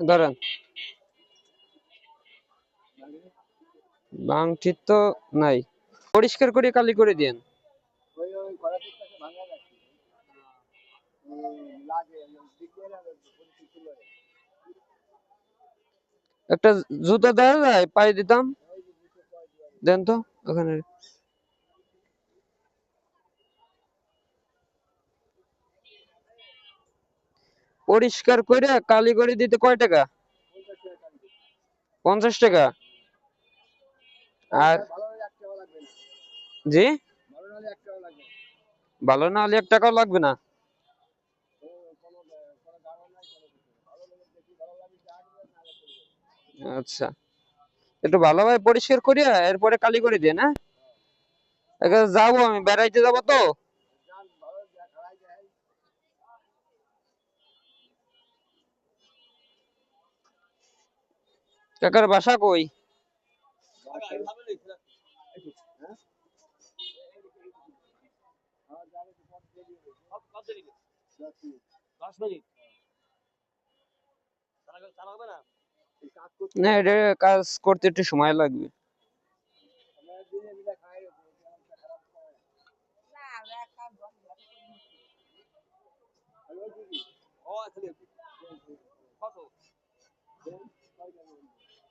ধরেন। বাংঠির তো নাই। পরিষ্কার করে কালি করে ছিল একটা জুতা দেওয়া যায়, পায়ে দিতাম। দেন তো, ওখানে। পরিষ্কার করে কালি করে দিতে কয় টাকা? পঞ্চাশ টাকা? আর জি? ভালো না হলে এক টাকাও লাগবে না। আচ্ছা। একটু ভালোভাবে পরিষ্কার করিয়া এরপরে কালি করে দিয়ে না? যাব আমি, বেড়াইতে যাব তো? কাকার বাসা কই? কাজ করতে না এটা কাজ করতে একটু সময় লাগবে। কত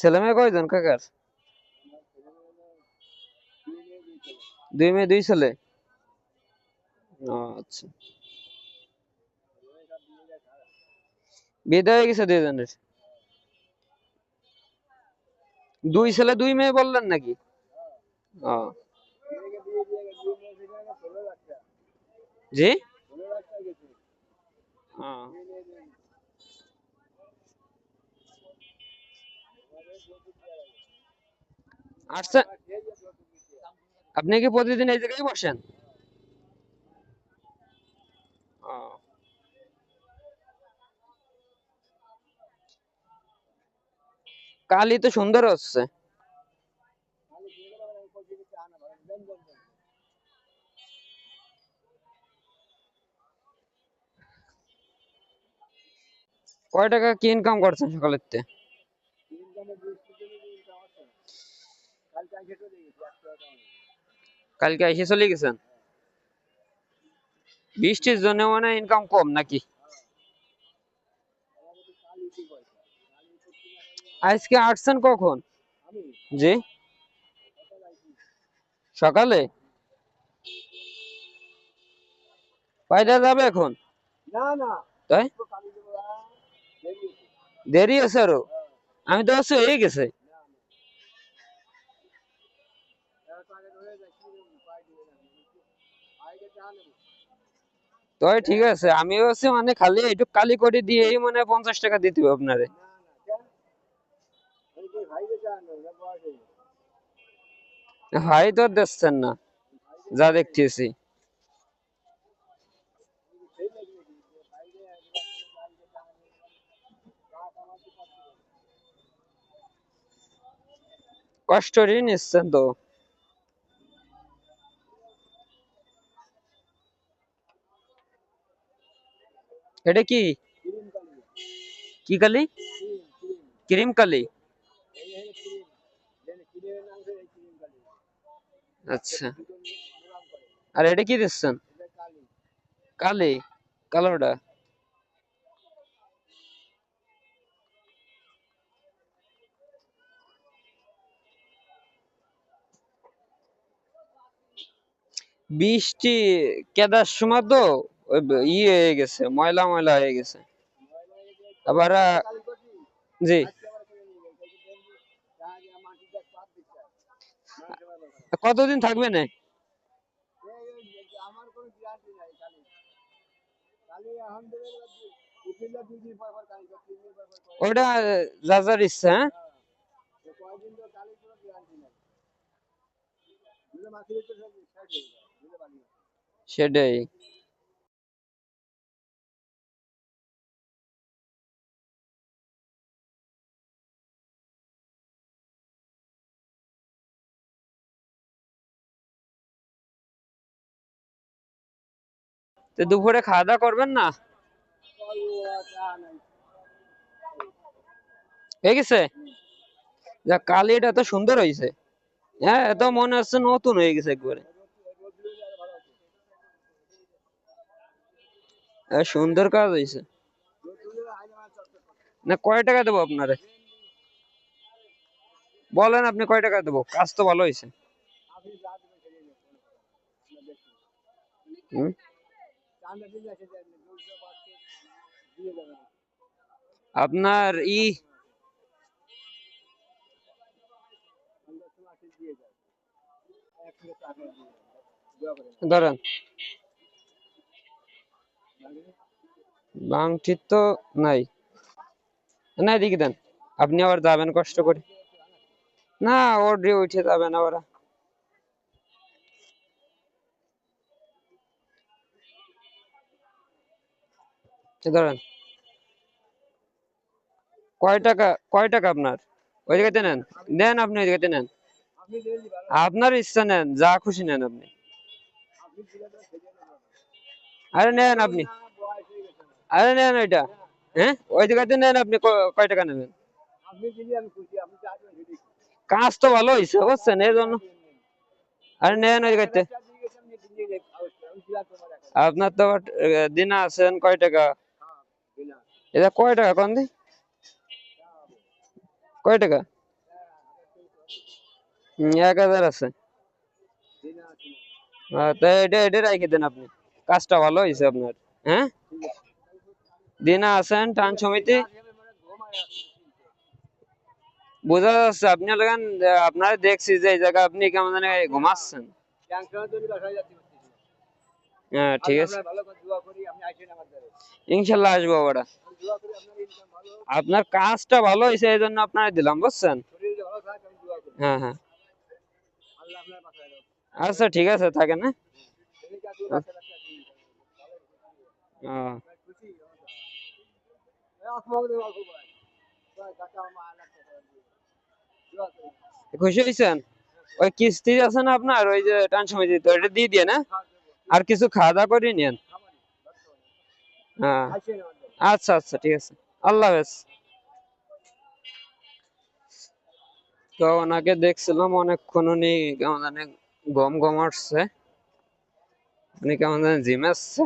ছেলে মেয়ে কয়জন কাকার? দুই মেয়ে দুই ছেলে? ও, আচ্ছা। বিয়ে হয়ে গেছে দুইজনের? দুই ছেলে দুই মেয়ে বললেন নাকি? ও। মেয়েকে বিয়ে দিয়ে গেছে বিয়ে মেয়ে সেখানে ষোলো লাখ টাকা জি? ষোলো লাখ টাকা গেছে ও, বিয়ে নিয়ে দিয়ে গেছে। আচ্ছা আর খেয়ে গেছে ওষুধ আপনি কি প্রতিদিন এই জায়গায় বসেন। কালি তো সুন্দর হচ্ছে। কয় টাকা কি ইনকাম করছেন সকালের তে কালকে এসে চলে গেছেন? বৃষ্টির জন্য মানে ইনকাম কম নাকি? আজকে আসছেন কখন? জি। সকাল? পায়রা যাবে এখন? না না তাই। দেরি আছে। আরও? আমি তো হয়ে গেছে না, না। এরা তো আগে ধরে যায়, কি নেব? পায়ে দিবে না। আগে চা নেব। তো ঠিক আছে, আমিও আছি মানে খালি একটু কালি করে দিয়েই মানে পঞ্চাশ টাকা দিতে হবে আপনারে। ভাই তো আর দিচ্ছেন না যা দেখতেছি সেই লাগবে কি? যে এটা কি কি কালি ক্রিম, কালি। আচ্ছা। আর এটা কি দিচ্ছেন কালি। কালি কালোটা বৃষ্টি কেদার সময় তো ওই ইয়ে হয়ে গেছে ময়লা ময়লা হয়ে গেছে হয়ে। আবার। জি আজকে আবার করে নিয়ে গেছে। এই যে দেখবি, তো দুপুরে খাওয়া দাওয়া করবেন না? হয়ে গেছে? কালিটা এত সুন্দর হয়েছে হ্যাঁ এত মনে হচ্ছে নতুন হয়ে গেছে একবারে। সুন্দর কাজ হয়েছে না, কয় টাকা দেবো আপনারে? বলেন আপনি কয় টাকা দেবো? কাজ তো ভালো হয়েছে। হুম? আপনার ই ধরেন। বাংটি তো নাই। না এদিকে দেন। আপনি আবার যাবেন কষ্ট করে। না ওর উঠে যাবেন আবার। ধরেন, কয় টাকা কয় টাকা আপনার ওই জায়গাতে নেন নেন আপনি ওই জায়গাতে নেন আপনার ইচ্ছা নেন, যা খুশি নেন আপনি আরে নেন আপনি। আরে নেন ওইটা হ্যাঁ ওই জায়গাতে নেন আপনি কয় টাকা নেবেন। কাজ তো ভালো হয়েছে বুঝছেন, এই জন্য আরে নেন ওই জায়গাতে। আপনার তো দিনা আছেন, কয় টাকা। এটা কয় টাকা কোন দি? কয় টাকা? এক হাজার আছে। এটা এটা রেখে দেন আপনি। কাজটা ভালো হয়েছে আপনার হ্যাঁ? দিনা আছেন টান সমিতি। বোঝা যাচ্ছে আপনি লাগান আপনারা দেখছি যে এই জায়গা আপনি কেমন জানি ঘুমাচ্ছেন। হ্যাঁ ঠিক আছে। দ্বারে। ইনশাল্লাহ আসব করি আপনার কাজটা ভালো হয়েছে এই জন্য আপনারা দিলাম বুঝছেন? থাক। হ্যাঁ হ্যাঁ। আচ্ছা ঠিক আছে থাকেন হ্যাঁ। ভাই, খুশি হয়েছেন? ওই কিস্তি আছে না আপনার ওই যে টান সমিতি তো এটা দিয়ে দিয়ে না? আর কিছু খাওয়া দাওয়া করে নিন হ্যাঁ। আচ্ছা আচ্ছা ঠিক আছে। আল্লাহ হাফেজ। তো ওনাকে দেখছিলাম অনেকক্ষণ উনি কেমন জানি গম গম আসছে। উনি কেমন জানি জিম আসছে।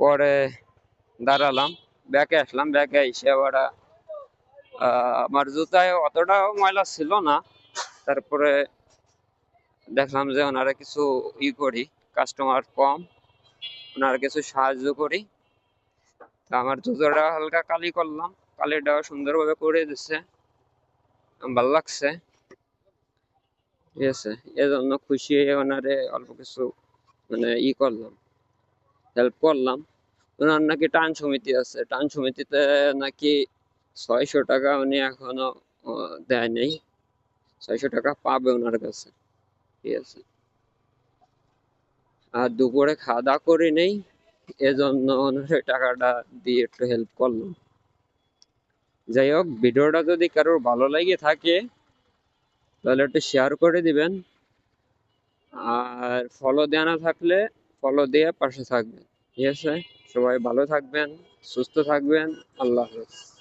পরে দাঁড়ালাম, ব্যাকে আসলাম, ব্যাকে এসে আবার আমার জুতায় অতটা ময়লা ছিল না। তারপরে দেখলাম যে ওনারা কিছু ই করি কাস্টমার কম, ওনারা কিছু সাহায্য করি। আমার জুতোটা হালকা কালি করলাম। কালিটাও সুন্দরভাবে করে দিচ্ছে ভালো লাগছে। ঠিক আছে, এজন্য খুশি ওনারে অল্প কিছু মানে ই করলাম হেল্প করলাম। ওনার নাকি টান সমিতি আছে। টান সমিতিতে নাকি ছয়শো টাকা উনি এখনও দেয় নেই। ছয়শো টাকা পাবে ওনার কাছে। ঠিক আছে। আর দুপুরে খাওয়া দাওয়া করে নেই। এজন্য টাকাটা দিয়ে একটু হেল্প করলাম যাই হোক, ভিডিওটা যদি কারোর ভালো লাগে থাকে, তাহলে একটু শেয়ার করে দিবেন। আর ফলো দেয়া না থাকলে ফলো দিয়ে পাশে থাকবেন। ঠিক আছে? সবাই ভালো থাকবেন, সুস্থ থাকবেন, আল্লাহ হাফেজ।